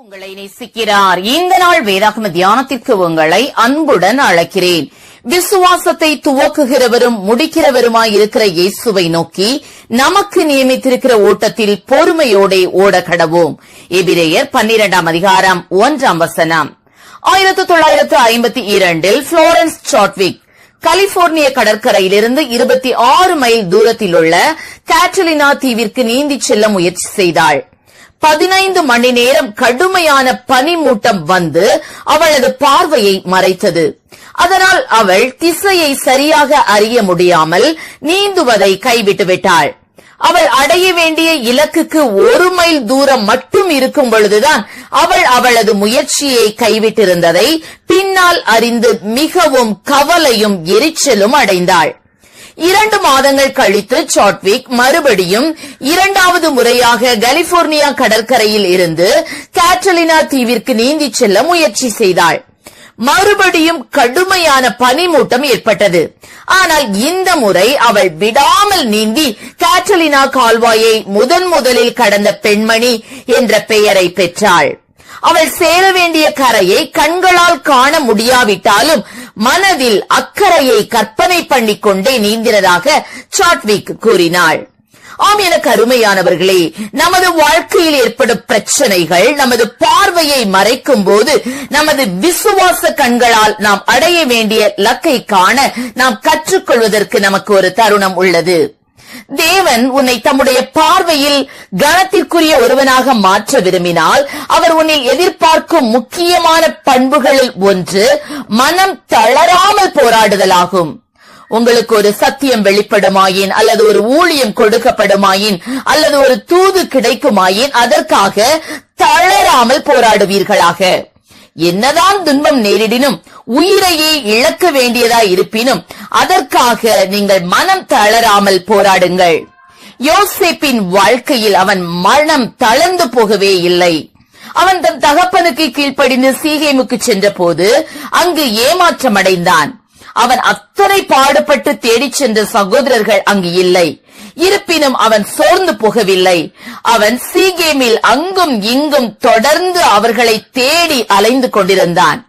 உங்களை நேசிக்கிறார். இந்த நாள் வேதாகம தியானத்திற்கு உங்களை அன்புடன் அழைக்கிறேன். விசுவாசத்தை துவக்குகிறவரும் முடிக்கிறவருமாய் இருக்கிற இயேசுவை நோக்கி நமக்கு நியமித்திருக்கிற ஓட்டத்தில் பொறுமையோட ஓட கடவோம். எபிரேயர் பன்னிரெண்டாம் அதிகாரம் ஒன்றாம் வசனம். ஆயிரத்தி தொள்ளாயிரத்து ஐம்பத்தி இரண்டில் புளோரன்ஸ் சாட்விக் கலிபோர்னிய கடற்கரையிலிருந்து இருபத்தி ஆறு மைல் தூரத்தில் உள்ள கேட்டலினா தீவிற்கு நீந்திச் செல்ல முயற்சி செய்தாள். பதினைந்து மணி நேரம் கடுமையான பனிமூட்டம் வந்து அவளது பார்வையை மறைத்தது. அதனால் அவள் திசையை சரியாக அறிய முடியாமல் நீந்துவதை கைவிட்டு விட்டாள். அவள் அடைய வேண்டிய இலக்குக்கு ஒரு மைல் தூரம் மட்டும் இருக்கும் பொழுதுதான் அவள் அவளது முயற்சியை கைவிட்டிருந்ததை பின்னால் அறிந்து மிகவும் கவலையும் எரிச்சலும் அடைந்தாள். இரண்டு மாதங்கள் கழித்து சாட்விக் மறுபடியும் இரண்டாவது முறையாக கலிபோர்னியா கடற்கரையில் இருந்து கேட்டலினா தீவிற்கு நீந்தி செல்ல முயற்சி செய்தாள். மறுபடியும் கடுமையான பனிமூட்டம் ஏற்பட்டது. ஆனால் இந்த முறை அவள் விடாமல் நீந்தி கேட்டலினா கால்வாயை முதன் முதலில் கடந்த பெண்மணி என்ற பெயரை பெற்றாள். அவள் சேர வேண்டிய கரையை கண்களால் காண முடியாவிட்டாலும் மனதில் அக்கறையை கற்பனை பண்ணிக் கொண்டே நீந்தினதாக சாட்விக் கூறினாள். ஆம் எனக்கு அருமையானவர்களே நமது வாழ்க்கையில் ஏற்படும் பிரச்சனைகள் நமது பார்வையை மறைக்கும் போது நமது விசுவாச கண்களால் நாம் அடைய வேண்டிய லக்கை காண நாம் கற்றுக்கொள்வதற்கு நமக்கு ஒரு தருணம் உள்ளது. தேவன் உன்னை தம்முடைய பார்வையில் கனத்திற்குரிய ஒருவனாக மாற்ற விரும்பினால் அவர் உன்னில் எதிர்பார்க்கும் முக்கியமான பண்புகளில் ஒன்று மனம் தளராமல் போராடுதலாகும். உங்களுக்கு ஒரு சத்தியம் வெளிப்படுமாயின் அல்லது ஒரு ஊழியம் கொடுக்கப்படுமாயின் அல்லது ஒரு தூது கிடைக்குமாயின் அதற்காக தளராமல் போராடுவீர்களாக. என்னதான் துன்பம் நேரிடினும் உயிரையே இழக்க வேண்டியதா இருப்பினும் அதற்காக நீங்கள் மனம் தளராமல் போராடுங்கள். யோசேப்பின் வாழ்க்கையில் அவன் மனம் தளர்ந்து போகவே இல்லை. அவன் தன் தகப்பனுக்கு கீழ்ப்படிந்து சீகேமுக்கு சென்ற போது அங்கு ஏமாற்றம் அடைந்தான் அவன் அத்தனை பாடுபட்டு தேடிச் சென்ற சகோதரர்கள் அங்கு இல்லை. இருப்பினும் அவன் சோர்ந்து போகவில்லை. அவன் சீகேமில் அங்கும் இங்கும் தொடர்ந்து அவர்களை தேடி அலைந்து கொண்டிருந்தான்.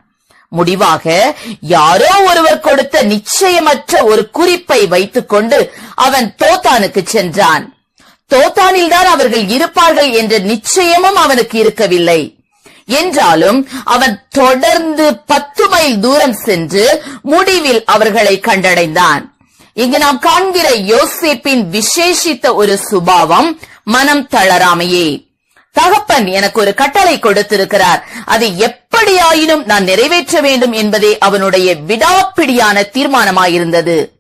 முடிவாக யாரோ ஒருவர் கொடுத்த நிச்சயமற்ற ஒரு குறிப்பை வைத்துக்கொண்டு அவன் தோத்தானுக்கு சென்றான். தோத்தானில்தான் அவர்கள் இருப்பார்கள் என்ற நிச்சயமும் அவனுக்கு இருக்கவில்லை. என்றாலும் அவன் தொடர்ந்து பத்து மைல் தூரம் சென்று முடிவில் அவர்களை கண்டடைந்தான். இங்கு நாம் காண்கிற யோசேப்பின் விசேஷித்த ஒரு சுபாவம் மனம் தளராமையே. தகப்பன் எனக்கு ஒரு கட்டளை கொடுத்திருக்கிறார். அதை எப்படியாயினும் நான் நிறைவேற்ற வேண்டும் என்பதே அவனுடைய விடாப்பிடியான தீர்மானமாயிருந்தது.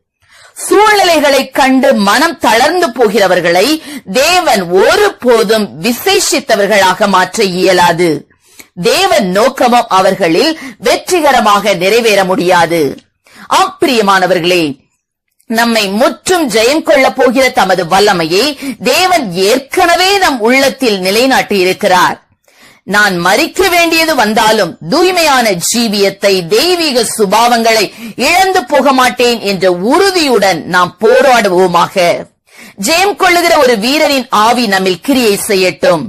சூழ்நிலைகளை கண்டு மனம் தளர்ந்து போகிறவர்களை தேவன் ஒருபோதும் விசேஷித்தவர்களாக மாற்ற இயலாது. தேவன் நோக்கமும் அவர்களில் வெற்றிகரமாக நிறைவேற முடியாது. அப்பிரியமானவர்களே நம்மை முற்றும் ஜெயம் கொள்ள போகிற தமது வல்லமையை தேவன் ஏற்கனவே நம் உள்ளத்தில் நிலைநாட்டி இருக்கிறார். நான் மறிக்க வேண்டியது வந்தாலும் தூய்மையான ஜீவியத்தை தெய்வீக சுபாவங்களை இழந்து போக மாட்டேன் என்ற உறுதியுடன் நாம் போராடுவோமாக. ஜெயம் கொள்ளுகிற ஒரு வீரரின் ஆவி நம்மில் கிரியை செய்யட்டும்.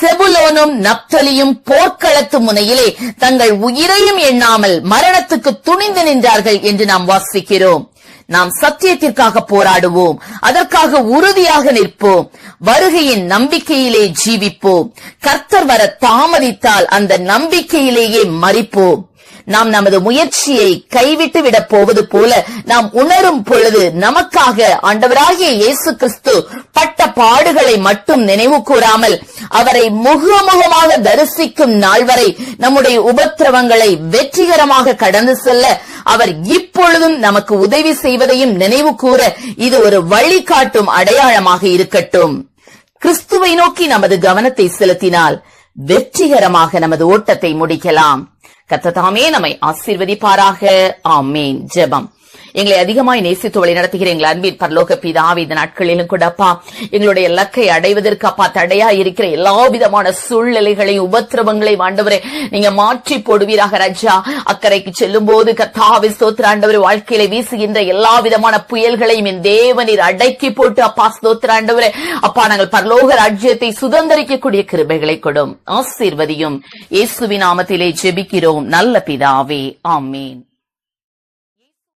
செபுலோனும் நப்தலியும் போர்க்களத்து முனையிலே தங்கள் உயிரையும் எண்ணாமல் மரணத்துக்கு துணிந்து நின்றார்கள் என்று நாம் வாசிக்கிறோம். நாம் சத்தியத்திற்காக போராடுவோம். அதற்காக உறுதியாக நிற்போம். வருகையின் நம்பிக்கையிலே ஜீவிப்போம். கர்த்தர் வர தாமதித்தால் அந்த நம்பிக்கையிலேயே மறிப்போம் நாம் நமது முயற்சியை கைவிட்டு விடப் போவது போல நாம் உணரும் பொழுது நமக்காக ஆண்டவராகிய இயேசு கிறிஸ்து பட்ட பாடுகளை மட்டும் நினைவு கூறாமல் அவரை முகமுகமாக தரிசிக்கும் நாள் வரை நம்முடைய உபத்திரவங்களை வெற்றிகரமாக கடந்து செல்ல அவர் இப்பொழுதும் நமக்கு உதவி செய்வதையும் நினைவு கூற இது ஒரு வழிகாட்டும் அடையாளமாக இருக்கட்டும். கிறிஸ்துவை நோக்கி நமது கவனத்தை செலுத்தினால் வெற்றிகரமாக நமது ஓட்டத்தை முடிக்கலாம். கத்ததாமே நம்மை ஆசீர்வதிப்பாராக. ஆமேன். ஜெபம். எங்களை அதிகமாய் நேசித்து வழி நடத்துகிற எங்கள் அன்பின் பரலோக பிதாவி இந்த நாட்களிலும் கூட அப்பா எங்களுடைய இலக்கை அடைவதற்கு அப்பா தடையா இருக்கிற எல்லா விதமான சூழ்நிலைகளையும் உபத்திரவங்களையும் ஆண்டவரே நீங்க மாற்றி போடுவீராக ராஜா. அக்கறைக்கு செல்லும் போது கத்தாவி ஸ்தோத்திர ஆண்டவர் வாழ்க்கையில வீசுகின்ற எல்லா விதமான புயல்களையும் என் தேவனீர் அடக்கி போட்டு அப்பா ஸ்தோத்திர ஆண்டவர். அப்பா நாங்கள் பரலோக ராஜ்யத்தை சுதந்திரிக்கக்கூடிய கிருபைகளை கொடும் ஆசீர்வதியும் இயேசுவின் நாமத்திலே ஜெபிக்கிறோம். நல்ல பிதாவே ஆமீன்.